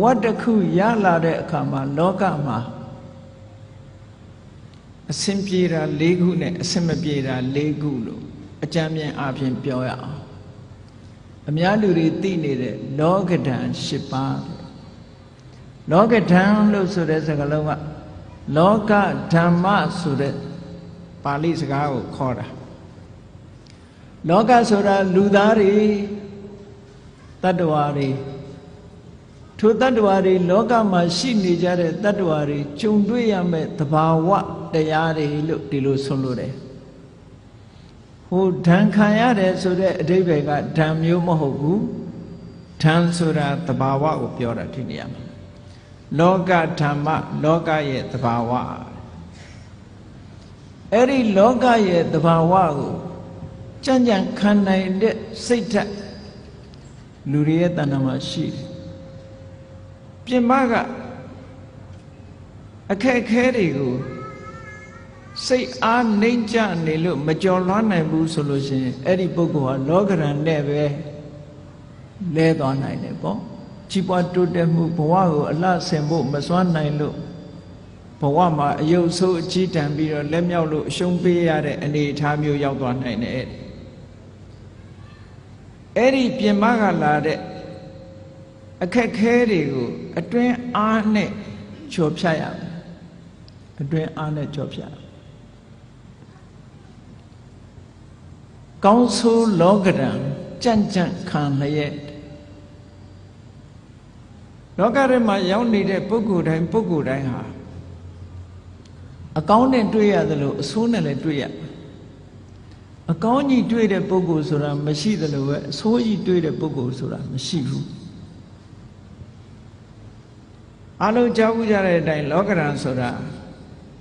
ဝတ်တစ်ခုရလာတဲ့အခါမှာလောကမှာအစင်ပြေတာ၄ခုနဲ့အစင်မပြေတာ၄ခုလို့အကြမ်းမြင်အားဖြင့်ပြောရအောင်အများလူတွေသိနေတဲ့လောကဓာန်၈ပါးလောကဓာန်လို့ဆိုတဲ့စကားလုံးကလောကဓမ္မဆိုတဲ့ပါဠိစကားကိုခေါ်တာလောကဆိုတာလူသားတွေတတ္တဝါတွေ ထိုတတ္တဝါတွေလောကမှာရှိနေကြတဲ့တတ္တဝါတွေကြုံတွေ့ရမယ့်သဘာဝတရားတွေလို့ဒီလိုဆိုလို့တယ်ဟိုဓာန်ခံရတယ်ဆိုတဲ့အဓိပ္ပာယ်ကဓာန်မျိုးမဟုတ်ဘူးဓာန်ဆိုတာသဘာဝကိုပြောတာဒီနေရာမှာလောကဓမ္မလောကရဲ့သဘာဝအဲ့ဒီလောကရဲ့သဘာဝကိုကြံ့ကြံ့ခံနိုင်တဲ့စိတ်ဓာတ်လူတွေရဲ့တဏ္ဍာမှာရှိတယ် ပြင်မကအခက်ခဲတွေကိုစိတ်အားနှိမ့်ချနေလို့မကြော်လွှမ်းနိုင်ဘူးဆိုလို့ရှိရင်အဲ့ဒီပုဂ္ဂိုလ်ဟာလောကရန်နဲ့ပဲလဲသွားနိုင်တယ်ပေါ့ကြီးပွားတိုးတက်မှုဘဝကိုအလှဆင်ဖို့မစွမ်းနိုင်လို့ဘဝမှာအယုတ်ဆိုးအကြီးတန်းပြီးတော့လက်မြောက်လို့အရှုံးပေးရတဲ့အနေအထားမျိုးရောက်သွားနိုင်တယ်အဲ့ဒီပြင်မကလာတဲ့ အခက်ခဲတွေကိုအတွင်းအားနဲ့ကျော်ဖြတ်ရမယ်အတွင်းအားနဲ့ကျော်ဖြတ်ကောင်းဆိုးလောကရန်ကြံ့ကြံ့ခံလျက်လောကထဲမှာရောက်နေတဲ့ပုဂ္ဂိုလ်တိုင်းပုဂ္ဂိုလ်တိုင်းဟာအကောင်းနဲ့တွေ့ရသလိုအဆိုးနဲ့လည်းတွေ့ရအကောင်းကြီးတွေ့တဲ့ပုဂ္ဂိုလ်ဆိုတာမရှိသလိုပဲအဆိုးကြီးတွေ့တဲ့ပုဂ္ဂိုလ်ဆိုတာမရှိဘူး အလုံးကြောက်ကြတဲ့အတိုင်းလောကရန်ဆိုတာ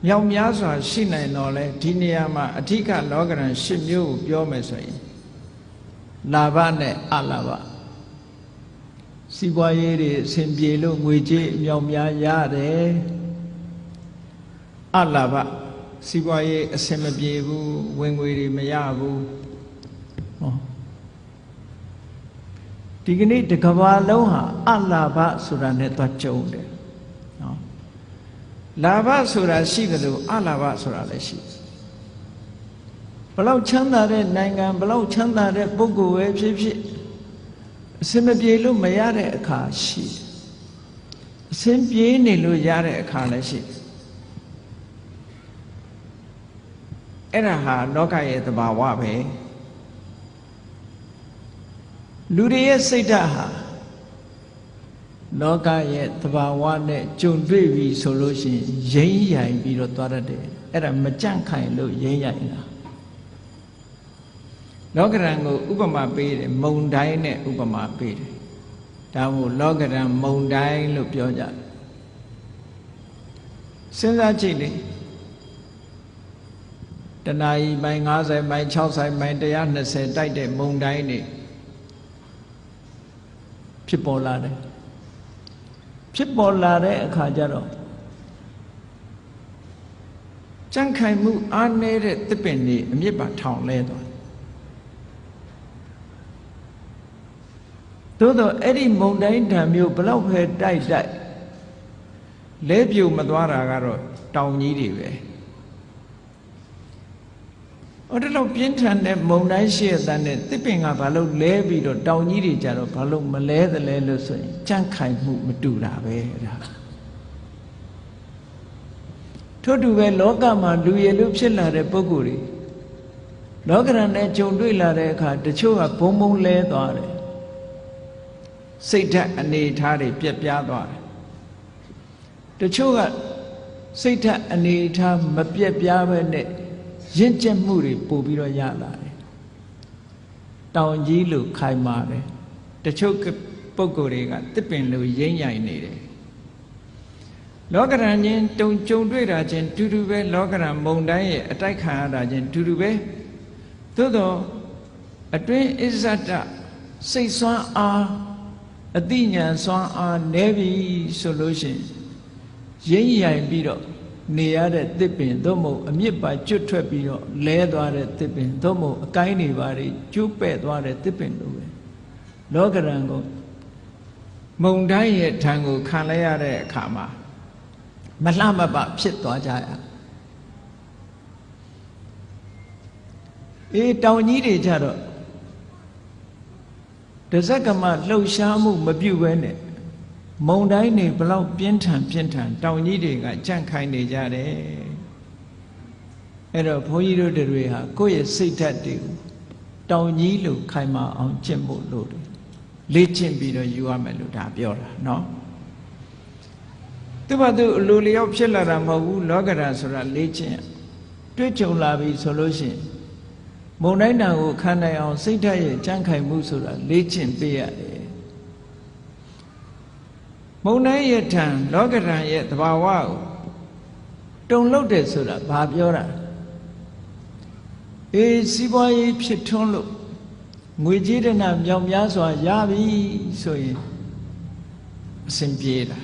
မြောက်များစွာရှိနိုင်တော့လဲဒီနေရာမှာအဓိကလောကရန်၈မျိုးကိုပြောမယ်ဆိုရင်လာဘနဲ့အလာဘစီးပွားရေးတွေအဆင်ပြေလို့ငွေကြေးအမြောက်များရတယ်အလာဘစီးပွားရေးအဆင်မပြေဘူးဝင်ငွေတွေမရဘူးဟောဒီကနေ့တကဘာလုံးဟာအလာဘဆိုတာနဲ့သွားကြုံတယ်နော် လာဘဆိုတာရှိတယ်လို့အလာဘဆိုတာလည်းရှိဘလောက်ချမ်းသာတဲ့နိုင်ငံဘလောက်ချမ်းသာတဲ့ပုဂ္ဂိုလ်ပဲဖြစ်ဖြစ်အစင်မပြေလို့မရတဲ့အခါရှိအစင်ပြေနေလို့ရတဲ့အခါလည်းရှိအဲ့ဒါဟာလောကရဲ့သဘာဝပဲလူတွေရဲ့စိတ်ဓာတ်ဟာ လောကရဲ့သဘာဝနဲ့ကြုံတွေ့ပြီဆိုလို့ရှိရင်ရိမ့်ရိုင်ပြီးတော့သွားတတ်တယ်အဲ့ဒါမကြန့်ခိုင်လို့ရိမ့်ရိုင်တာလောကရန်ကိုဥပမာပေးတယ်မုံတိုင်းနဲ့ဥပမာပေးတယ်ဒါမို့လောကရန်မုံတိုင်းလို့ပြောကြတယ်စဉ်းစားကြည့်လေတဏှာကြီးပိုင်း90ပိုင်း60ပိုင်း120တိုက်တဲ့မုံတိုင်းနေဖြစ်ပေါ်လာတယ် ဖြစ်ပေါ်လာတဲ့အခါကျတော့ကြန့်ခိုင်မှုအားနည်းတဲ့တစ်ပင်တွေအမြင့်ပါထောင်လဲသွားသို့တော့အဲ့ဒီမုံတိုင်းဓာမျိုးဘလောက်ပဲတိုက်တိုက်လဲပြုံမသွားတာကတော့တောင်ကြီးတွေပဲ ဟိုတလောက်ပြင်းထန်တဲ့မုံတိုင်းရှိတဲ့တဲ့တစ်ပင်ကဘာလို့လဲပြီးတော့တောင်ကြီးတွေကြတော့ဘာလို့မလဲသလဲလို့ဆိုရင်ကြန့်ခိုင်မှုမတူတာပဲဒါထို့တူပဲလောကမှာလူရည်လူဖြစ်လာတဲ့ပုဂ္ဂိုလ်တွေလောကရန်နဲ့ဂျုံတွေ့လာတဲ့အခါတချို့ကဘုံဘုံလဲသွားတယ်စိတ်ဓာတ်အနေထားတွေပြက်ပြားသွားတယ်တချို့ကစိတ်ဓာတ်အနေထားမပြက်ပြားပဲနဲ့ ရင့်ကျက်မှုတွေပို့ပြီးတော့ရလာတယ်တောင်ကြီးလို့ခိုင်မာတယ်တချို့ပုံကိုယ်တွေကတစ်ပင်လို့ရိမ့်ရိုင်နေတယ်လောကရန်ချင်းတုံကြုံတွေ့တာချင်းတူတူပဲလောကရန်မုံတိုင်းရဲ့အတိုက်ခံရတာချင်းတူတူပဲသို့တော့အတွင်းအစ္ဆတစိတ်ဆွမ်းအားအတိညာစွမ်းအားနဲပြီဆိုလို့ရှိရင်ရိမ့်ရိုင်ပြီးတော့ နေရတဲ့တစ်ပင်သို့မဟုတ်အမြစ်ပါကျွတ်ထွက်ပြီးတော့လဲသွားတဲ့တစ်ပင်သို့မဟုတ်အကိုင်းတွေပါတွေကျိုးပဲ့သွားတဲ့တစ်ပင်လိုပဲလောကရန်ကိုမုံတိုင်းရဲ့ထံကိုခံလိုက်ရတဲ့အခါမှာမလှမပဖြစ်သွားကြရအေးတောင်ကြီးတွေကြတော့တဇက်ကမလှုပ်ရှားမှုမပြုတ်ဘဲနဲ့ မုံတိုင်းတွေဘလောက်ပြင်းထန်ပြင်းထန်တောင်ကြီးတွေကကြန့်ခိုင်နေကြတယ်အဲ့တော့ဘုန်းကြီးတို့တွေဟာကိုယ့်ရဲ့စိတ်ဓာတ်တွေကိုတောင်ကြီးလို့ခိုင်မာအောင်ကျင့်ဖို့လိုတယ်လေ့ကျင့်ပြီးတော့ယူရမယ်လို့ဒါပြောတာเนาะသူဘာသူအလိုလျောက်ဖြစ်လာတာမဟုတ်ဘူးလောကဓာတ်ဆိုတာလေ့ကျင့်တွေ့ကြုံလာပြီဆိုလို့ရှိရင်မုံတိုင်းတန်ကိုခံနိုင်အောင်စိတ်ဓာတ်ရဲ့ကြံ့ခိုင်မှုဆိုတာလေ့ကျင့်ပေးရတယ် မုံတိုင်းရဲ့ထံလောကဓာတ်ရဲ့သဘာဝကိုတုံလို့တယ်ဆိုတာဘာပြောတာအေးစီးပွားရေးဖြစ်ထွန်းလို့ငွေကြေးဒနာမြောင်များစွာရပြီဆိုရင်အစဉ်ပြေးတာ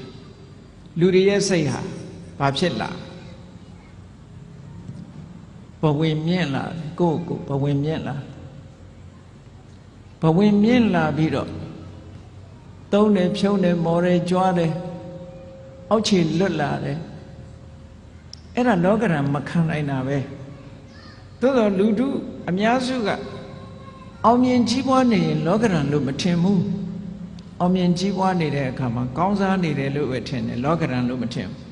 လူတွေရဲ့စိတ်ဟာဘာဖြစ်လာဘဝင်မြင့်လာကိုယ့်ကိုဘဝင်မြင့်လာဘဝင်မြင့်လာပြီးတော့ သုံးတယ်ဖြုံးတယ်မော်တယ်ကြွားတယ်အောက်ခြေလွတ်လာတယ်အဲ့ဒါလောကရန်မခံနိုင်တာပဲသို့တော့လူတို့အများစုကအောင်မြင်ကြီးပွားနေရင်လောကရန်လို့မထင်ဘူးအောင်မြင်ကြီးပွားနေတဲ့အခါမှာကောင်းစားနေတယ်လို့ပဲထင်တယ်လောကရန်လို့မထင်ဘူး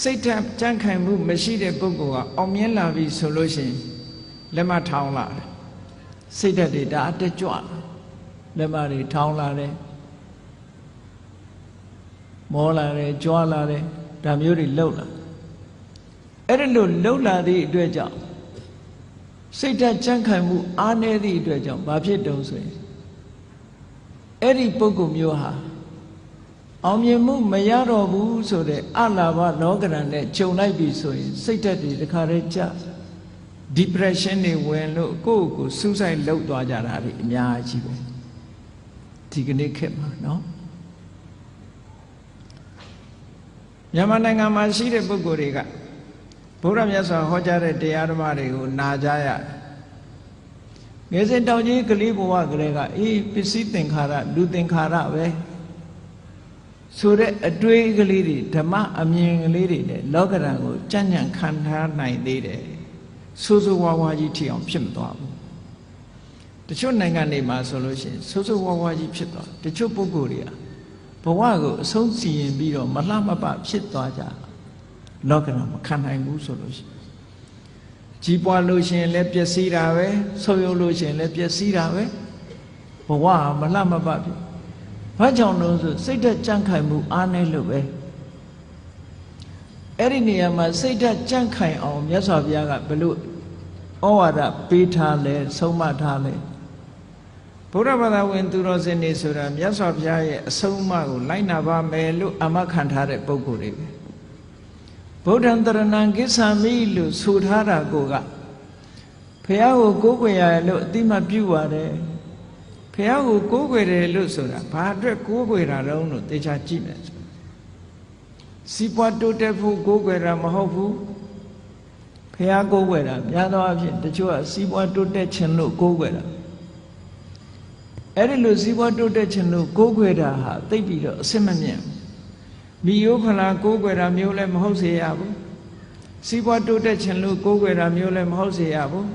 စိတ်ဓာတ်ကြံ့ခိုင်မှုမရှိတဲ့ပုဂ္ဂိုလ်ကအောင်မြင်လာပြီဆိုလို့ရှိရင်လက်မထောင်လာတယ်စိတ်ဓာတ်တွေဒါအတက်ကြွလာ လက်မတွေထောင်လာတယ်မောလာတယ်ကြွားလာတယ်ဒါမျိုးတွေလှုပ်လာအဲ့ဒါလို့လှုပ်လာသည့်အတွက်ကြောင့်စိတ်ဓာတ်ကြံ့ခိုင်မှုအားနည်းသည့်အတွက်ကြောင့်ဘာဖြစ်တုံးဆိုရင်အဲ့ဒီပုဂ္ဂိုလ်မျိုးဟာအောင်မြင်မှုမရတော့ဘူးဆိုတဲ့အလာဘလောကရန်နဲ့ခြုံလိုက်ပြီဆိုရင်စိတ်ဓာတ်တွေတခါတည်းကျ depression တွေဝင်လို့ကိုယ့်ကိုယ်စူးစိုက်လောက်သွားကြတာတွေအများကြီးပဲ ဒီကနေ့ခေတ်မှာเนาะမြန်မာနိုင်ငံမှာရှိတဲ့ပုဂ္ဂိုလ်တွေကဘုရားမြတ်စွာဟောကြားတဲ့တရားဓမ္မတွေကိုနာကြရတယ်ငယ်စဉ်တောင်ကြီးကလေးဘဝကလေးကအေးပစ္စည်းသင်္ခါရလူသင်္ခါရပဲဆိုတဲ့အတွေးကလေးတွေဓမ္မအမြင်ကလေးတွေနဲ့လောကဓာတ်ကိုကြံ့ကြံ့ခံထားနိုင်သေးတယ်ဆိုးဆိုးဝါးဝါးကြီးထီအောင်ဖြစ်မသွားဘူး တချို့နိုင်ငံတွေမှာဆိုလို့ရှိရင်ဆိုးဆိုးဝါးဝါးကြီးဖြစ်သွားတချို့ပုဂ္ဂိုလ်တွေကဘဝကိုအဆုံးစီရင်ပြီးတော့မလှမပဖြစ်သွားကြလောကဓာတ်မခံနိုင်ဘူးဆိုလို့ရှိရင်ကြီးပွားလို့ရှိရင်လည်းပျက်စီးတာပဲဆုပ်ယုပ်လို့ရှိရင်လည်းပျက်စီးတာပဲဘဝမလှမပဖြစ်ဘာကြောင့်လို့ဆိုစိတ်ဓာတ်ကြံ့ခိုင်မှုအားနည်းလို့ပဲအဲ့ဒီနေရာမှာစိတ်ဓာတ်ကြံ့ခိုင်အောင်မြတ်စွာဘုရားကဘယ်လိုဩဝါဒပေးထားလဲဆုံးမထားလဲ ဘုရားဘာသာဝင်သူတော်စင်တွေဆိုတာမြတ်စွာဘုရားရဲ့အဆုံးအမကိုလိုက်နာပါမယ်လို့အမခံထားတဲ့ပုဂ္ဂိုလ်တွေပဲဗုဒ္ဓံတရဏံကိစ္ဆာမိလို့ဆိုထားတာကိုကဘုရားကိုကိုးကွယ်ရလို့အတိမပြုပါတယ်ဖះကိုကိုးကွယ်တယ်လို့ဆိုတာဘာအတွက်ကိုးကွယ်တာတုံးလို့သေချာကြည့်မယ်ဆိုစီပွားတိုးတက်ဖို့ကိုးကွယ်တာမဟုတ်ဘူးဖះကိုးကွယ်တာများသောအားဖြင့်တချို့ကစီပွားတိုးတက်ခြင်းလို့ကိုးကွယ်တာ အဲ့ဒီလိုစီပွားတိုးတက်ခြင်းလို့ကိုးကွယ်တာဟာသိပ်ပြီးတော့အစစ်မမြတ်မိယိုးဖလားကိုးကွယ်တာမျိုးလည်းမဟုတ်စေရဘူးစီပွားတိုးတက်ခြင်းလို့ကိုးကွယ်တာမျိုးလည်းမဟုတ်စေရဘူး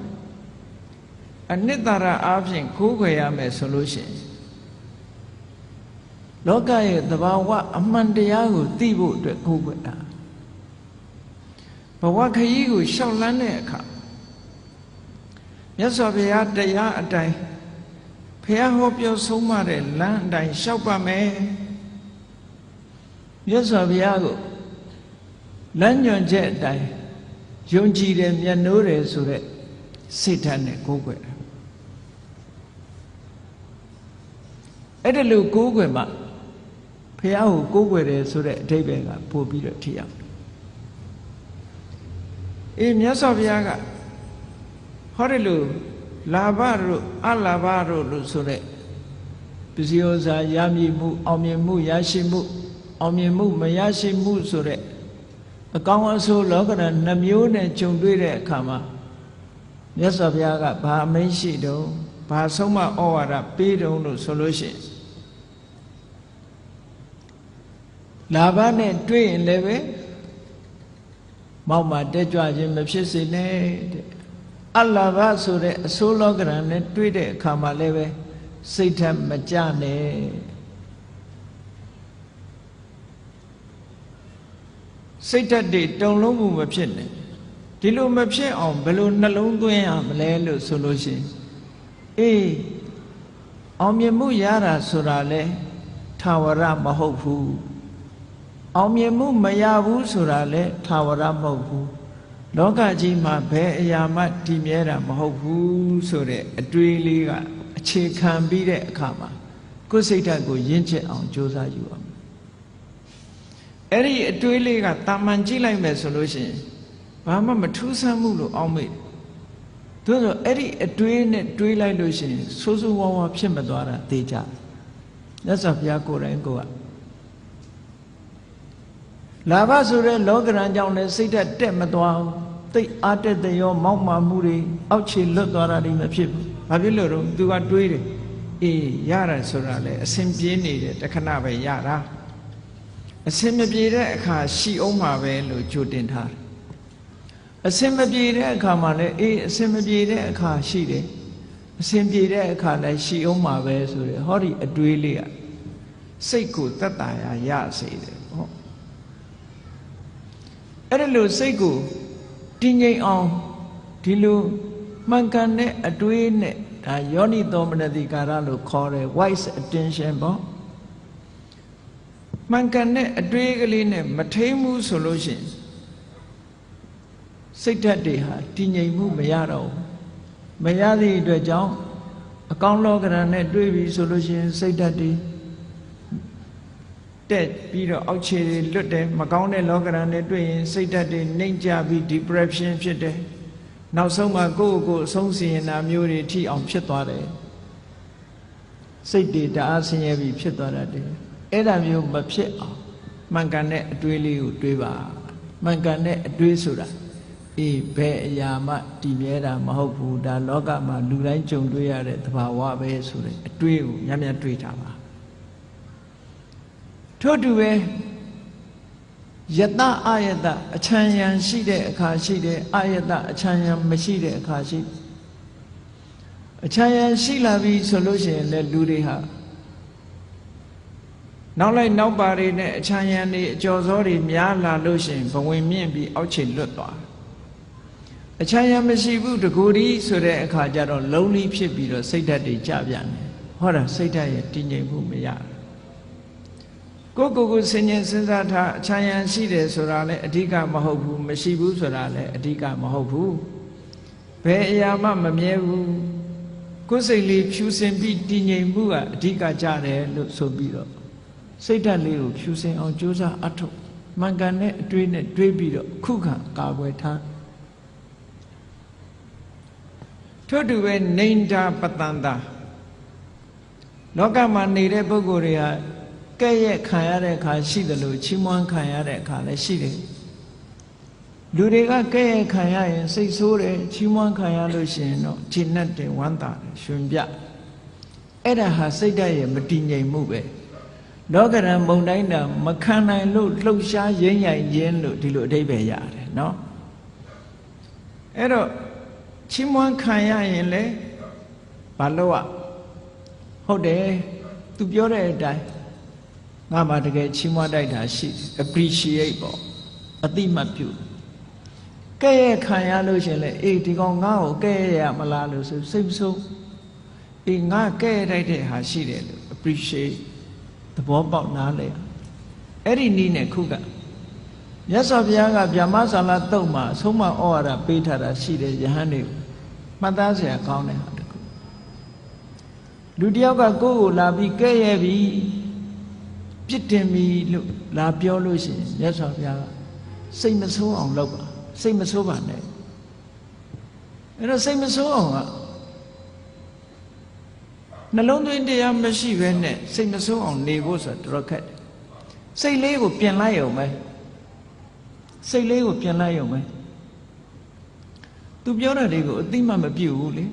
အနှစ်သာရအားဖြင့်ကိုးခွေရမယ်ဆိုလို့ရှိရင်လောကရဲ့သဘာဝအမှန်တရားကိုသိဖို့အတွက်ကိုးခွေတာဘဝခရီးကိုရှောက်လန်းတဲ့အခါမြတ်စွာဘုရားတရားအတိုင်း ဘုရားဟောပြောဆုံးမတဲ့လမ်းအတိုင်းရှောက်ပါမယ်မြတ်စွာဘုရားကိုလမ်းညွန်ချက်အတိုင်းယုံကြည်တယ်မျက်နှိုးတယ်ဆိုတဲ့စိတ်ဓာတ်နဲ့ကိုးကွယ်တာအဲ့ဒါလို့ကိုးကွယ်မှဖះကိုကိုးကွယ်တယ်ဆိုတဲ့အဓိပ္ပာယ်ကပို့ပြီးတော့ထိရောက်အေးမြတ်စွာဘုရားကဟောတယ်လို့ လာဘတို့အလာဘတို့လို့ဆိုတဲ့ပစ္စည်းဥစ္စာရမည်မှုအောင်မြင်မှုရရှိမှုအောင်မြင်မှုမရရှိမှုဆိုတဲ့အကောင်းအဆိုးလောကဓာတ်နှမျိုးနဲ့ဂျုံတွေ့တဲ့အခါမှာမြတ်စွာဘုရားကဘာအမိန့်ရှိတုံးဘာဆုံးမဩဝါဒပေးတုံးလို့ဆိုလို့ရှိရင်လာဘနဲ့တွေ့ရင်လည်းပဲမောက်မှာတက်ကြွခြင်းမဖြစ်စေနဲ့တဲ့ အလာဘဆိုတဲ့အဆိုးလောကရန်နဲ့တွေ့တဲ့အခါမှာလည်းပဲစိတ်ထက်မကြနဲ့စိတ်ဓာတ်တွေတုံလုံးမှုမဖြစ်နဲ့ဒီလိုမဖြစ်အောင်ဘယ်လိုနှလုံးသွင်းရမလဲလို့ဆိုလို့ရှိရင်အေးအောင်မြင်မှုရတာဆိုတာလဲထာဝရမဟုတ်ဘူးအောင်မြင်မှုမရဘူးဆိုတာလဲထာဝရမဟုတ်ဘူး လောကကြီးမှာဘယ်အရာမှတည်မြဲတာမဟုတ်ဘူးဆိုတဲ့အတွေးလေးကအခြေခံပြီးတဲ့အခါမှာကိုယ်စိတ်ဓာတ်ကိုရင့်ကျက်အောင်ကြိုးစားယူရမယ်အဲ့ဒီအတွေးလေးကတာမန်ကြည့်လိုက်မယ်ဆိုလို့ရှိရင်ဘာမှမထူးဆန်းမှုလို့အောက်မေ့သူဆိုအဲ့ဒီအတွေးနဲ့တွေးလိုက်လို့ရှိရင်ဆိုးဆိုးဝါးဝါဖြစ်မသွားတာသိကြမြတ်စွာဘုရားကိုယ်တိုင်ကိုယ်က လာဘဆိုတဲ့လောကရန်ကြောင့်လည်းစိတ်ဓာတ်တက်မသွားဘူးသိအားတက်တဲ့ရောမောက်မာမှုတွေအောက်ခြေလွတ်သွားတာတွေမဖြစ်ဘူးဘာဖြစ်လို့တော့သူကတွေးတယ်အေးရတာဆိုတာလေအစဉ်ပြေးနေတယ်တခဏပဲရတာအစဉ်မပြေတဲ့အခါရှိအောင်မှာပဲလို့ကြိုတင်ထားတယ်အစဉ်မပြေတဲ့အခါမှာလည်းအေးအစဉ်မပြေတဲ့အခါရှိတယ်အစဉ်ပြေတဲ့အခါလည်းရှိအောင်မှာပဲဆိုရယ်ဟောဒီအတွေးလေးကစိတ်ကိုတတ်တာရရစေတယ်ဟော အဲ့ဒါလို့စိတ်ကိုတည်ငြိမ်အောင်ဒီလိုမှန်ကန်တဲ့အတွေးနဲ့ဒါယောနိသောမနတိကာရလို့ခေါ်တယ် wise attention ပေါ့မှန်ကန်တဲ့အတွေးကလေးနဲ့မထိန်မှုဆိုလို့ရှိရင်စိတ်ဓာတ်တွေဟာတည်ငြိမ်မှုမရတော့ဘူးမရသည့်အတွက်ကြောင့်အကောင်းလောကရန်နဲ့တွေးပြီးဆိုလို့ရှိရင်စိတ်ဓာတ်တွေ တက်ပြီးတော့အောက်ခြေတွေလွတ်တယ်မကောင်းတဲ့လောကရန်နဲ့တွေ့ရင်စိတ်ဓာတ်တွေနှိမ်ကြပြီး depression ဖြစ်တယ်နောက်ဆုံးမှကိုယ့်ကိုယ်အဆုံးစီရင်တာမျိုးတွေထိအောင်ဖြစ်သွားတယ်စိတ်တွေတအားဆင်းရဲပြီးဖြစ်သွားတတ်တယ်အဲ့ဒါမျိုးမဖြစ်အောင်မှန်ကန်တဲ့အတွေးလေးကိုတွေးပါမှန်ကန်တဲ့အတွေးဆိုတာအေးဘယ်အရာမှတည်မြဲတာမဟုတ်ဘူးဒါလောကမှာလူတိုင်းကြုံတွေ့ရတဲ့သဘာဝပဲဆိုတဲ့အတွေးကိုညံ့ညံ့တွေးတာပါ ထို့တူပဲယတအာယတအချမ်းယံရှိတဲ့အခါရှိတယ်အာယတအချမ်းယံမရှိတဲ့အခါရှိအချမ်းယံရှိလာပြီဆိုလို့ရှိရင်လည်းလူတွေဟာနောက်လိုက်နောက်ပါတွေနဲ့အချမ်းယံတွေအကျော်စောတွေများလာလို့ရှိရင်ဘဝင်မြင့်ပြီးအောက်ခြေလွတ်သွားအချမ်းယံမရှိဘူးတကူဒီဆိုတဲ့အခါကျတော့လုံးလီဖြစ်ပြီးတော့စိတ်ဓာတ်တွေကြပြန်တယ်ဟောတာစိတ်ဓာတ်ရဲ့တည်ငြိမ်မှုမရဘူး ကိုကိုကိုစဉ်းကျင်စဉ်းစားထားအချမ်းယံရှိတယ်ဆိုတာလည်းအဓိကမဟုတ်ဘူးမရှိဘူးဆိုတာလည်းအဓိကမဟုတ်ဘူးဘယ်အရာမှမမြဲဘူးကိုယ်စိတ်လေးဖြူစင်ပြီးတည်ငြိမ်မှုကအဓိကကြတယ်လို့ဆိုပြီးတော့စိတ်ဓာတ်လေးကိုဖြူစင်အောင်ကြိုးစားအထောက်မှန်ကန်တဲ့အတွေးနဲ့တွေးပြီးတော့ခုခံကာကွယ်ထားထို့တူပဲနေတာပတန်တာလောကမှာနေတဲ့ပုဂ္ဂိုလ်တွေဟာ ကဲ့ရဲ့ခံရတဲ့အခါရှိတယ်လို့ချီးမွမ်းခံရတဲ့အခါလည်းရှိတယ်လူတွေကကဲ့ရဲ့ခံရရင်စိတ်ဆိုးတယ်ချီးမွမ်းခံရလို့ရှိရင်တော့ခြေနဲ့တင်ဝမ်းသာတယ်ရှင်ပြအဲ့ဒါဟာစိတ်ဓာတ်ရဲ့မတည်ငြိမ်မှုပဲလောကရန်မုံတိုင်းတာမခံနိုင်လို့လှုပ်ရှားရင်းရိုင်ရင်းလို့ဒီလိုအဓိပ္ပာယ်ရတယ်နော်အဲ့တော့ချီးမွမ်းခံရရင်လေဘာလို့อ่ะဟုတ်တယ်သူပြောတဲ့အတိုင်း ငါမှတကယ်ချီးမွမ်းတိုက်တာရှိ appreciate ပေါ့အတိမတ်ပြုကဲ့ရဲ့ခံရလို့ရှင်လေအေးဒီကောင်ငါ့ကိုကဲ့ရဲ့ရမလားလို့ဆိုစိတ်မဆိုးအေးငါကဲ့ရဲ့တိုက်တဲ့ဟာရှိတယ်လို့ appreciate သဘောပေါက်နားလဲအဲ့ဒီနည်းနဲ့ခုကမြတ်စွာဘုရားကဗျာမဆာလာတုတ်မှာအဆုံးမဩဝါဒပေးထားတာရှိတယ်ယဟန်တွေကိုမှတ်သားစရာကောင်းတဲ့ဟာတခုလူတယောက်ကကိုယ့်ကိုလာပြီးကဲ့ရဲ့ပြီး ပြစ်တင်ပြီလို့လာပြောလို့ရှိရင်မြတ်စွာဘုရားကစိတ်မဆိုးအောင်လုပ်ပါစိတ်မဆိုးပါနဲ့အဲ့တော့စိတ်မဆိုးအောင်ကနှလုံးသွင်းတရားမရှိဘဲနဲ့စိတ်မဆိုးအောင်နေဖို့ဆိုတော့တော်ခက်တယ်စိတ်လေးကိုပြင်လိုက်ရုံပဲစိတ်လေးကိုပြင်လိုက်ရုံပဲသူပြောတာတွေကိုအတိမမပြုတ်ဘူးလေ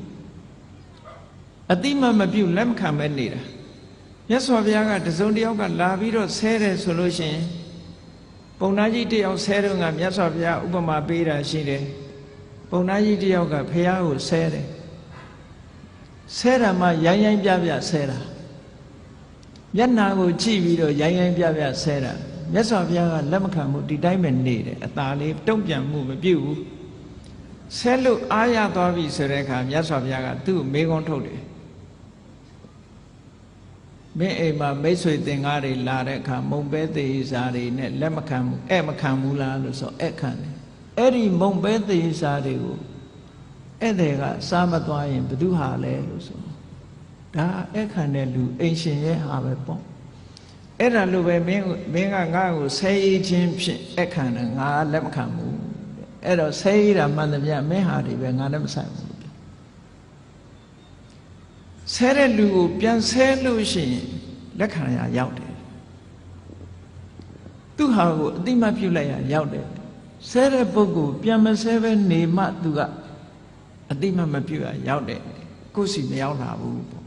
အတိမမပြုတ်လက်မခံပဲနေတာ မြတ်စွာဘုရားကတစုံတစ်ယောက်ကလာပြီးတော့ဆဲတယ်ဆိုလို့ရှိရင်ပုံနာကြီးတယောက်ဆဲတော့ကမြတ်စွာဘုရားဥပမာပေးတာရှိတယ်ပုံနာကြီးတယောက်ကဖះကိုဆဲတယ်ဆဲတာမှရိုင်းရိုင်းပြပြဆဲတာမျက်နာကိုကြည့်ပြီးတော့ရိုင်းရိုင်းပြပြဆဲတာမြတ်စွာဘုရားကလက်မခံဘူးဒီတိုင်းပဲနေတယ်အသာလေးတုံ့ပြန်မှုမပြုတ်ဘူးဆဲလို့အားရသွားပြီဆိုတဲ့အခါမြတ်စွာဘုရားကသူ့ကိုမေးခွန်းထုတ်တယ် မင်းအိမ်မှာမိတ်ဆွေသင်္ကားတွေလာတဲ့အခါမုံပဲသေးစားတွေနဲ့လက်မခံဘူးအဲ့မခံဘူးလားလို့ဆိုအဲ့ခံတယ်အဲ့ဒီမုံပဲသေးစားတွေကိုအဲ့တဲ့ကစားမသွားရင်ဘယ်သူဟာလဲလို့ဆိုဒါအဲ့ခံတဲ့လူအိမ်ရှင်ရဲ့ဟာပဲပေါ့အဲ့ဒါလိုပဲမင်းမင်းကငါ့ကိုဆဲရေးခြင်းဖြင့်အဲ့ခံတယ်ငါလက်မခံဘူးအဲ့တော့ဆဲရေးတာမှန်သမျှမင်းဟာတွေပဲငါလည်းမဆိုင်ဘူး ဆဲတဲ့လူကိုပြန်ဆဲလို့ရှိရင်လက်ခံရရောက်တယ်သူဟာကိုအတိမပြုတ်လိုက်ရရောက်တယ်ဆဲတဲ့ပုဂ္ဂိုလ်ပြန်မဆဲပဲနေမှသူကအတိမမပြုတ်ရရောက်တယ်ကိုယ်စီမရောက်လာဘူးပေါ့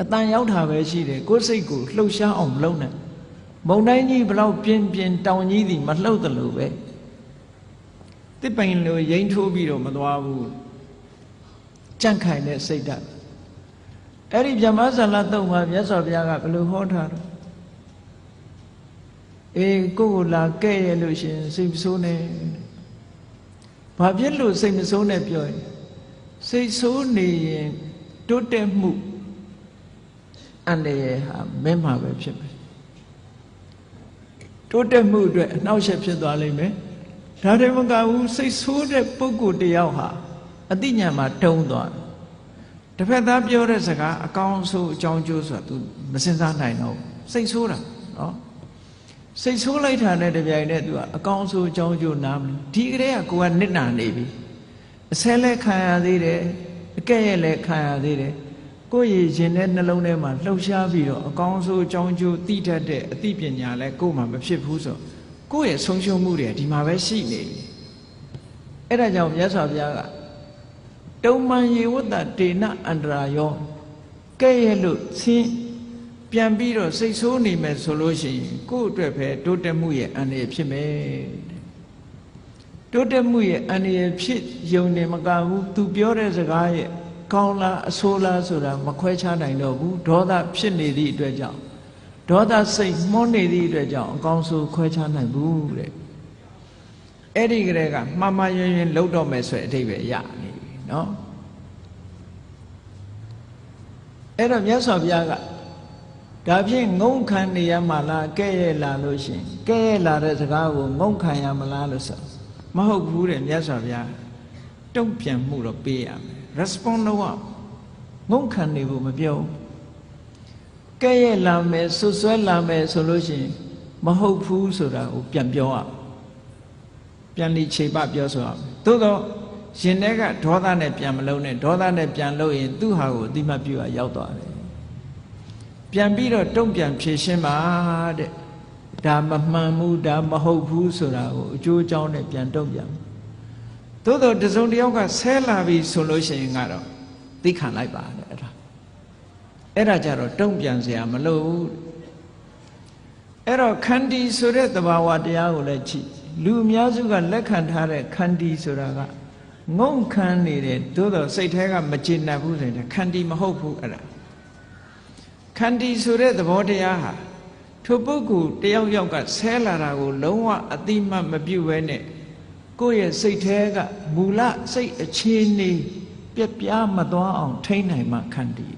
အတန်ရောက်တာပဲရှိတယ်ကိုယ်စိတ်ကိုလှုပ်ရှားအောင်မလုပ်နဲ့မုံတိုင်းကြီးဘလောက်ပြင်းပြင်းတောင်ကြီးသည်မလှုပ်တယ်လို့ပဲတစ်ပိုင်လိုရိမ့်ထိုးပြီးတော့မသွားဘူးကြန့်ခိုင်တဲ့စိတ်ဓာတ် အဲ့ဒီဗြဟ္မဇာလတုံမှာမြတ်စွာဘုရားကဘယ်လိုဟောထားတော့အေးကိုယ်ကိုလာကဲ့ရလို့ရှင်စိတ်မဆိုးနဲ့ဘာဖြစ်လို့စိတ်မဆိုးနဲ့ပြောရင်စိတ်ဆိုးနေရင်တိုးတက်မှုအန္တရာယ်ဟာမင်းမှာပဲဖြစ်မယ်တိုးတက်မှုအတွက်အနှောက်အယှက်ဖြစ်သွားလိမ့်မယ်ဒါတည်းမကဘူးစိတ်ဆိုးတဲ့ပုဂ္ဂိုလ်တယောက်ဟာအတိညာမှာတုံးသွားတယ် တစ်ဖက်သားပြောတဲ့စကားအကောင်းဆုံးအကြောင်းကျိုးဆိုတာ तू မစင်စားနိုင်တော့စိတ်ဆိုးတာနော်စိတ်ဆိုးလိုက်တာနဲ့တပြိုင်နက် तू ကအကောင်းဆုံးအကြောင်းကျိုးနားမလို့ဒီကလေးကကိုကနစ်နာနေပြီအဆဲလဲခံရသေးတယ်အကဲ့ရဲ့လဲခံရသေးတယ်ကိုယ့်ရည်ရင်တဲ့နှလုံးထဲမှာလှုပ်ရှားပြီးတော့အကောင်းဆုံးအကြောင်းကျိုးသိတတ်တဲ့အသိပညာလဲကိုယ်မှာမဖြစ်ဘူးဆိုကိုယ့်ရဲ့ဆုံးရှုံးမှုတွေဒီမှာပဲရှိနေပြီအဲ့ဒါကြောင့်မြတ်စွာဘုရားက တုံမှန်ယေဝတ္တတေနအန္တရာယောကဲ့ရဲ့လို့ဆင်းပြန်ပြီးတော့စိတ်ဆိုးနေမယ်ဆိုလို့ရှိရင်ကိုယ့်အတွက်ပဲတိုးတက်မှုရဲ့အန္တရာယ်ဖြစ်မယ်တိုးတက်မှုရဲ့အန္တရာယ်ဖြစ်ယုံနေမကဘူးသူပြောတဲ့စကားရဲ့ကောင်းလားအဆိုးလားဆိုတာမခွဲခြားနိုင်တော့ဘူးဒေါသဖြစ်နေသည့်အတွက်ကြောင့်ဒေါသစိတ်မှုန်းနေသည့်အတွက်ကြောင့်အကောင်းဆုံးခွဲခြားနိုင်ဘူးတဲ့အဲ့ဒီကလေးကမှားမှားယွင်းယွင်းလှုပ်တော့မယ်ဆိုတဲ့အဓိပ္ပာယ်ရနေပြီ နော်အဲ့တော့မြတ်စွာဘုရားကဒါဖြင့်ငုံခံနေရမှာလားကဲ့ရဲ့လာလို့ရှင်ကဲ့ရဲ့လာတဲ့စကားကိုငုံခံရမလားလို့ဆိုမဟုတ်ဘူးတဲ့မြတ်စွာဘုရားတုံ့ပြန်မှုတော့ပေးရမယ် respond တော့ငုံခံနေဖို့မပြောကဲ့ရဲ့လာမယ်ဆွဆွဲလာမယ်ဆိုလို့ရှိရင်မဟုတ်ဘူးဆိုတာကိုပြန်ပြောရပြန်လိခြေပပြောဆိုရမယ်သို့တော့ ရှင်တဲ့ကဒေါသနဲ့ပြန်မလုံးနဲ့ဒေါသနဲ့ပြန်လို့ရင်သူ့ဟာကိုအတိမတ်ပြုအရောက်သွားတယ်ပြန်ပြီးတော့တုံ့ပြန်ဖြည့်ရှင်းပါတဲ့ဒါမမှန်ဘူးဒါမဟုတ်ဘူးဆိုတာကိုအကျိုးအကြောင်းနဲ့ပြန်တုံ့ပြန်သို့တော့တစုံတစ်ယောက်ကဆဲလာပြီဆိုလို့ရှိရင်ကတော့သိခံလိုက်ပါတဲ့အဲ့ဒါအဲ့ဒါကြတော့တုံ့ပြန်စရာမလိုဘူးအဲ့တော့ခန္တီဆိုတဲ့သဘာဝတရားကိုလည်းကြည့်လူအများစုကလက်ခံထားတဲ့ခန္တီဆိုတာက ငုံခမ်းနေတယ်သို့တော့စိတ်ထဲကမကျေနပ်ဘူးဆိုရင်ခန္တီမဟုတ်ဘူးအဲ့ဒါခန္တီဆိုတဲ့သဘောတရားဟာထိုပုဂ္ဂိုလ်တယောက်ယောက်ကဆဲလာတာကို လုံးဝအတိမတ်မပြုတ်ဘဲနဲ့ကိုယ့်ရဲ့စိတ်ထဲကမူလစိတ်အခြေအနေပြက်ပြားမသွားအောင်ထိန်းနိုင်မှခန္တီ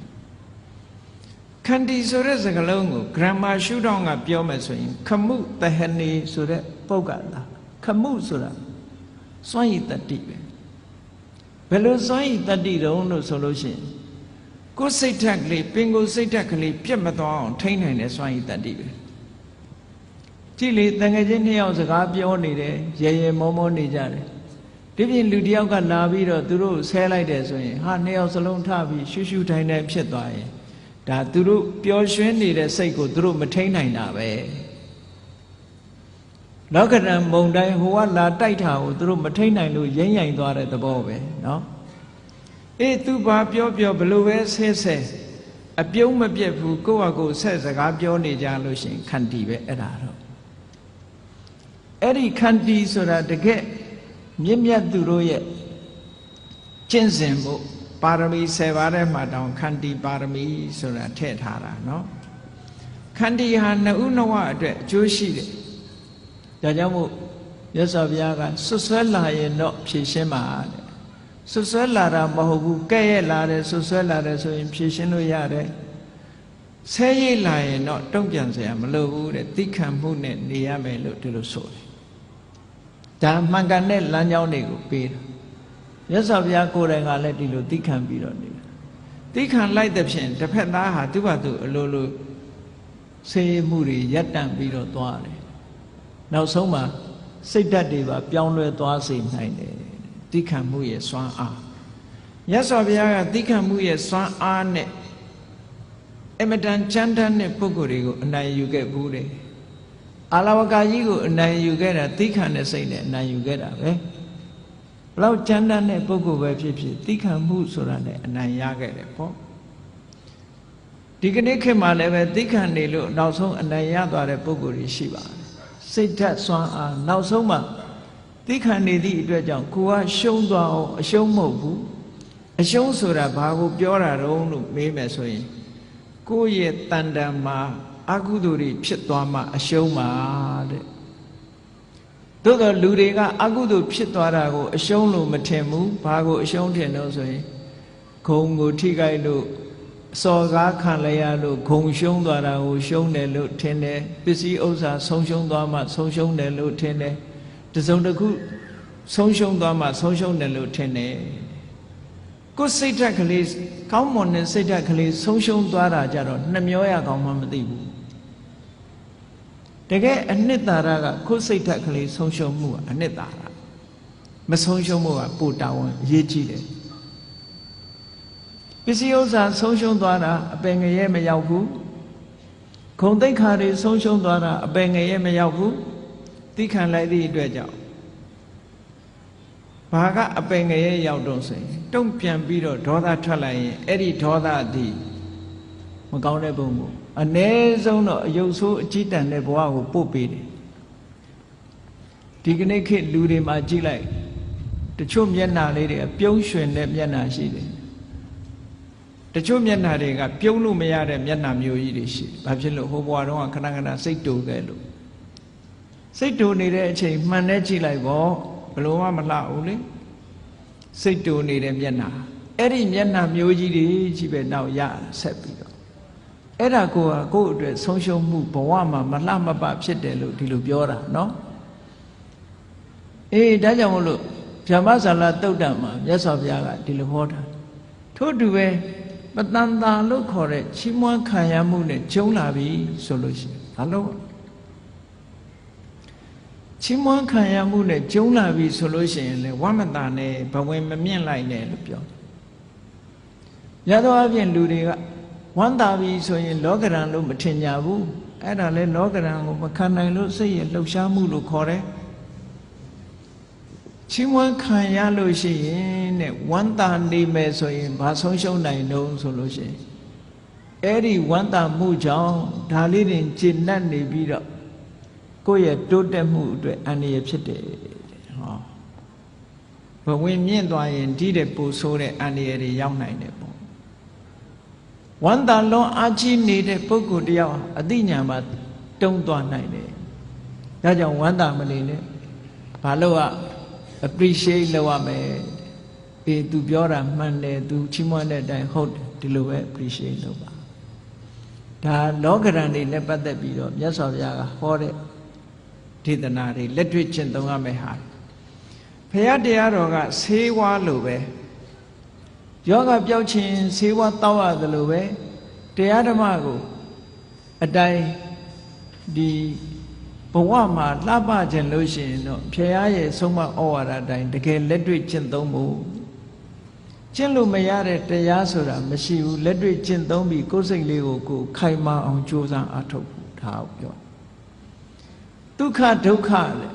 ခန္တီဆိုတဲ့စကားလုံးကို grammar ရှုထောင့်ကပြောမယ်ဆိုရင် ခမှုတဟနေဆိုတဲ့ပုဂ္ဂလာခမှုဆိုတာစွန့်ရည်တတိပဲ ဘယ်လိုစွန့်ရည်တတိတုံးလို့ဆိုလို့ရှိရင်ကိုယ်စိတ်ဓာတ်ကလေးပင်ကိုယ်စိတ်ဓာတ်ကလေးပြတ်မသွားအောင်ထိန်းနိုင်တဲ့စွမ်းရည်တတ္တိပဲကြည့်လေတန်ငယ်ချင်းနှစ်ယောက်စကားပြောနေတယ်ရေရေမောမောနေကြတယ်ဒီပြင်လူတယောက်ကလာပြီးတော့သူတို့ဆဲလိုက်တယ်ဆိုရင်ဟာနှစ်ယောက်စလုံးထပြီးရှူးရှူးထိုင်ထိုင်ဖြစ်သွားရင်ဒါသူတို့ပျော်ရွှင်နေတဲ့စိတ်ကိုသူတို့မထိန်းနိုင်တာပဲ လောကရန်မုံတိုင်းဟိုကလာတိုက်တာကိုသူတို့မထိန်းနိုင်လို့ရိမ့်ရိုင်သွားတဲ့သဘောပဲเนาะအေးသူဘာပြောပြောဘလို့ပဲဆဲဆဲအပြုံးမပြက်ဘူးကိုယ့်ဟာကိုယ်ဆက်စကားပြောနေကြလို့ရှင်ခန္တီပဲအဲ့ဒါတော့ အဲ့ဒီခန္တီဆိုတာတကယ်မြင့်မြတ်သူတို့ရဲ့ကျင့်စဉ်မှုပါရမီ10ပါးထဲမှာတောင်ခန္တီပါရမီဆိုတာထည့်ထားတာเนาะခန္တီဟာနှစ်ဦးနှစ်ဝအတွက်အကျိုးရှိတယ် ဒါကြောင့်မို့ရသော်ဘုရားကဆွဆွဲလာရင်တော့ဖြည့်ရှင်းပါတဲ့ဆွဆွဲလာတာမဟုတ်ဘူးကဲ့ရဲ့လာတယ်ဆွဆွဲလာတယ်ဆိုရင်ဖြည့်ရှင်းလို့ရတယ်ဆဲရိတ်လာရင်တော့တုံ့ပြန်စရာမလိုဘူးတဲ့သိခံမှုနဲ့နေရမယ်လို့ဒီလိုဆိုတယ်ဒါမှန်ကန်တဲ့လမ်းကြောင်းတွေကိုပေးတာမြတ်စွာဘုရားကိုယ်တိုင်ကလည်းဒီလိုသိခံပြီးတော့နေတာသိခံလိုက်တဲ့ဖြင့်တစ်ဖက်သားဟာသူ့ဘာသူအလိုလိုဆေးမှုတွေရပ်တန့်ပြီးတော့သွားတယ် နောက်ဆုံးမှာစိတ်ဓာတ်တွေပါပြောင်းလဲသွားစေနိုင်တယ်သိခံမှုရဲ့စွမ်းအားမြတ်စွာဘုရားကသိခံမှုရဲ့စွမ်းအားနဲ့အမတန်ချမ်းတမ်းတဲ့ပုဂ္ဂိုလ်တွေကိုအနိုင်ယူခဲ့ဘူးတယ်အာလဝကာကြီးကိုအနိုင်ယူခဲ့တာသိခံတဲ့စိတ်နဲ့အနိုင်ယူခဲ့တာပဲဘလောက်ချမ်းတမ်းတဲ့ပုဂ္ဂိုလ်ပဲဖြစ်ဖြစ်သိခံမှုဆိုတာနဲ့အနိုင်ရခဲ့တယ်ပေါ့ဒီကနေ့ခေတ်မှာလည်းပဲသိခံနေလို့နောက်ဆုံးအနိုင်ရသွားတဲ့ပုဂ္ဂိုလ်တွေရှိပါတယ် စိတ်ဓာတ်စွမ်းအားနောက်ဆုံးမှသိခံနေသည့်အတွက်ကြောင့်ကိုကရှုံးသွားအောင်အရှုံးမဟုတ်ဘူးအရှုံးဆိုတာဘာကိုပြောတာတုံးလို့မေးမယ်ဆိုရင်ကိုယ့်ရဲ့တန်တန်မှာအကုသိုလ်တွေဖြစ်သွားမှအရှုံးပါတဲ့သို့တော့လူတွေကအကုသိုလ်ဖြစ်သွားတာကိုအရှုံးလို့မထင်ဘူးဘာကိုအရှုံးထင်တော့ဆိုရင်ဂုံကိုထိခိုက်လို့အ စော်ကားခံလိုက်ရလို့ဂုံရှုံးသွားတာကိုရှုံးတယ်လို့ထင်တယ်ပစ္စည်းဥစ္စာဆုံးရှုံးသွားမှဆုံးရှုံးတယ်လို့ထင်တယ်တစုံတစ်ခုဆုံးရှုံးသွားမှဆုံးရှုံးတယ်လို့ထင်တယ်ကိုယ်စိတ်ဓာတ်ကလေးကောင်းမွန်တဲ့စိတ်ဓာတ်ကလေးဆုံးရှုံးသွားတာကြတော့နှမျောရကောင်းမှမသိဘူးတကယ်အနှစ်သာရကကိုယ်စိတ်ဓာတ်ကလေးဆုံးရှုံးမှုကအနှစ်သာရမဆုံးရှုံးမှုကပိုတာဝန်အရေးကြီးတယ် ပစ္စည်းဥစ္စာဆုံးရှုံးသွားတာအပင်ငရဲမရောက်ဘူးခုံသိက္ခာတွေဆုံးရှုံးသွားတာအပင်ငရဲမရောက်ဘူးသိခံလိုက်သည့်အတွက်ကြောင့်ဘာကအပင်ငရဲရောက်တော့ဆိုရင်တုံ့ပြန်ပြီးတော့ဒေါသထွက်လာရင်အဲ့ဒီဒေါသသည်မကောင်းတဲ့ဘုံကိုအ ਨੇ ဆုံးတော့အယုတ်ဆိုးအကြည့်တန်တဲ့ဘဝကိုပို့ပေးတယ်ဒီကနေ့ခေတ်လူတွေမှာကြည့်လိုက်တချို့မျက်နှာလေးတွေပြုံးရွှင်တဲ့မျက်နှာရှိတယ် တချို့မျက်နှာတွေကပြုံးလို့မရတဲ့မျက်နှာမျိုးကြီးတွေရှိတယ်ဘာဖြစ်လို့ဟိုဘဝတုန်းကခဏခဏစိတ်တူခဲ့လို့စိတ်တူနေတဲ့အချိန်မှန်တဲ့ကြည့်လိုက်ပေါ့ဘလို့မှမလှဘူးလေစိတ်တူနေတဲ့မျက်နှာအဲ့ဒီမျက်နှာမျိုးကြီးတွေကြီးပဲနောက်ရဆက်ပြီးတော့အဲ့ဒါကိုကကိုယ့်အတွက်ဆုံးရှုံးမှုဘဝမှာမလှမပဖြစ်တယ်လို့ဒီလိုပြောတာနော်အေးဒါကြောင့်မလို့ဗျမဇာလတုတ်တံမှာမြတ်စွာဘုရားကဒီလိုဟောတာထို့တူပဲ ပတန်တာလို့ခေါ်တဲ့ချီးမွမ်းခံရမှုနဲ့ကျုံလာပြီဆိုလို့ရှိရင်ဘာလို့ချီးမွမ်းခံရမှုနဲ့ကျုံလာပြီဆိုလို့ရှိရင်လေဝမတာနဲ့ဘဝင်မမြင့်လိုက်နဲ့လို့ပြောရသောအပြင်လူတွေကဝမ်းသာပြီဆိုရင် လောကရန်လို့မထင်ကြဘူးအဲ့ဒါလဲလောကရန်ကိုမခံနိုင်လို့စိတ်ရဲ့လှုပ်ရှားမှုလို့ခေါ်တယ်ချီးမွမ်းခံရလို့ရှိရင် တဲ့ဝမ်းသာနေမယ်ဆိုရင်ဘာဆုံးရှုံးနိုင်တော့ဆိုလို့ရှိရင်အဲ့ဒီဝမ်းသာမှုကြောင့်ဒါလေးတွေကျင့်တတ်နေပြီးတော့ကိုယ့်ရဲ့တိုးတက်မှုအတွက်အန္တရာယ်ဖြစ်တယ်ဟောဘဝင်မြင့်သွားရင်ဒီတဲ့ပူဆိုးတဲ့အန္တရာယ်တွေရောက်နိုင်တယ်ပေါ့ဝမ်းသာလွန်အားကြီးနေတဲ့ပုဂ္ဂိုလ်တယောက်အသိဉာဏ်မှာတုံးသွားနိုင်တယ်ဒါကြောင့်ဝမ်းသာမနေနဲ့ဘာလို့ appreciate လုပ်ရမယ် အေး तू ပြောတာမှန်တယ် तू ချီးမွမ်းတဲ့အတိုင်းဟုတ်တယ်ဒီလိုပဲ appreciate လုပ်ပါဒါလောကရန်တွေနဲ့ပတ်သက်ပြီးတော့မြတ်စွာဘုရားကဟောတဲ့ဒေသနာတွေလက်တွေ့ကျင့်သုံးရမယ်ဟာဘုရားတရားတော်ကဆေးဝါးလိုပဲယောဂပျောက်ခြင်းဆေးဝါးတောက်ရတယ်လို့ပဲတရားဓမ္မကိုအတိုင်းဒီဘဝမှာလှပခြင်းလို့ရှိရင်တော့ဖရာရဲ့ဆုံးမဩဝါဒအတိုင်းတကယ်လက်တွေ့ကျင့်သုံးဖို့ ကျင့်လို့မရတဲ့တရားဆိုတာမရှိဘူးလက်တွေ့ကျင့်သုံးပြီးကိုယ်စိတ်လေးကိုကိုယ်ခိုင်မာအောင်ကြိုးစားအားထုတ်ဖို့ဒါကိုပြောဒုက္ခဒုက္ခလေ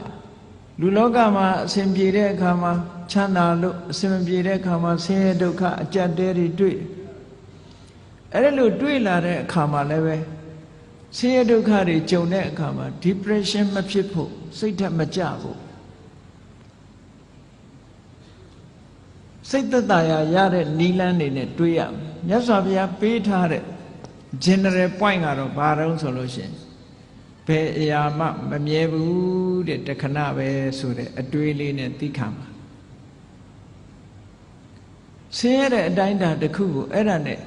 လူလောကမှာအစဉ်ပြေတဲ့အခါမှာချမ်းသာလို့အစဉ်မပြေတဲ့အခါမှာဆင်းရဲဒုက္ခအကြက်တဲတွေတွေ့အဲ့ဒါလို့တွေ့လာတဲ့အခါမှာလည်းပဲဆင်းရဲဒုက္ခတွေကြုံတဲ့အခါမှာ depression မဖြစ်ဖို့စိတ်ဓာတ်မကြဖို့ စိတ်သက်သာရာရတဲ့နီလန်းတွေနဲ့တွေးရမယ်မြတ်စွာဘုရားပေးထားတဲ့ general point ကတော့ဘာတုံးဆိုလို့ရှိရင်ဘယ်အရာမှမမြဲဘူးတဲ့တခဏပဲဆိုတဲ့အတွေးလေးနဲ့သိခံပါဆင်းရဲတဲ့အတိုင်းအတာတစ်ခုကိုအဲ့ဒါနဲ့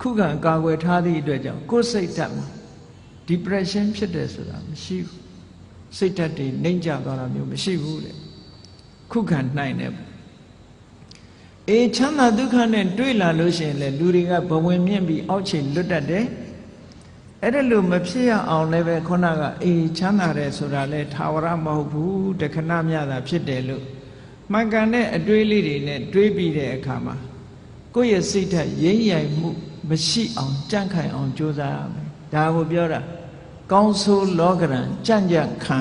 ခုခံကာကွယ်ထားသည့်အတွက်ကြောင့်ကိုယ်စိတ်ဓာတ်မှာ depression ဖြစ်တယ်ဆိုတာမရှိဘူးစိတ်ဓာတ်တွေနှိမ့်ကျသွားတာမျိုးမရှိဘူးတဲ့ခုခံနိုင်တယ် အေးချမ်းသာဒုက္ခနဲ့တွေ့လာလို့ရှိရင်လေလူတွေကဘဝင်မြင့်ပြီးအောက်ခြေလွတ်တတ်တယ်အဲ့ဒါလို့မဖြစ်ရအောင်လည်းပဲခုနကအေးချမ်းသာတယ်ဆိုတာလဲထာဝရမဟုတ်ဘူးတခဏမြတာဖြစ်တယ်လို့မှန်ကန်တဲ့အတွေးလေးတွေနဲ့တွေးပြီးတဲ့အခါမှာကိုယ့်ရဲ့စိတ်ဓာတ်ရိမ့်ရိုင်မှုမရှိအောင်ကြန့်ခိုင်အောင်ကြိုးစားရမယ်ဒါကိုပြောတာကောင်းဆိုးလောကရန်ကြံ့ကြံ့ခံ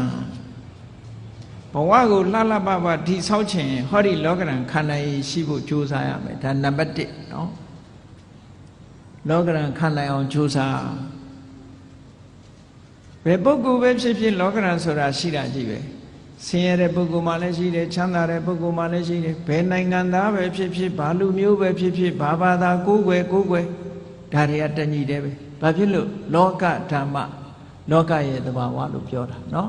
ဘဝကိုလှလှပပဒီဆောက်ချင်ဟောဒီလောကရန်ခန္ဓာရည်ရှိဖို့ကြိုးစားရမယ်ဒါနံပါတ်1เนาะလောကရန်ခံနိုင်အောင်ကြိုးစားဘယ်ပုဂ္ဂိုလ်ပဲဖြစ်ဖြစ်လောကရန်ဆိုတာရှိတာကြီးပဲဆင်းရဲတဲ့ပုဂ္ဂိုလ်မှလည်းရှိတယ်ချမ်းသာတဲ့ပုဂ္ဂိုလ်မှလည်းရှိတယ်ဘယ်နိုင်ငံသားပဲဖြစ်ဖြစ်ဘာလူမျိုးပဲဖြစ်ဖြစ်ဘာဘာသာကိုယ်ွယ်ကိုယ်ွယ်ဒါတွေကတညီတယ်ပဲဘာဖြစ်လို့လောကဓမ္မလောကရဲ့သဘာဝလို့ပြောတာเนาะ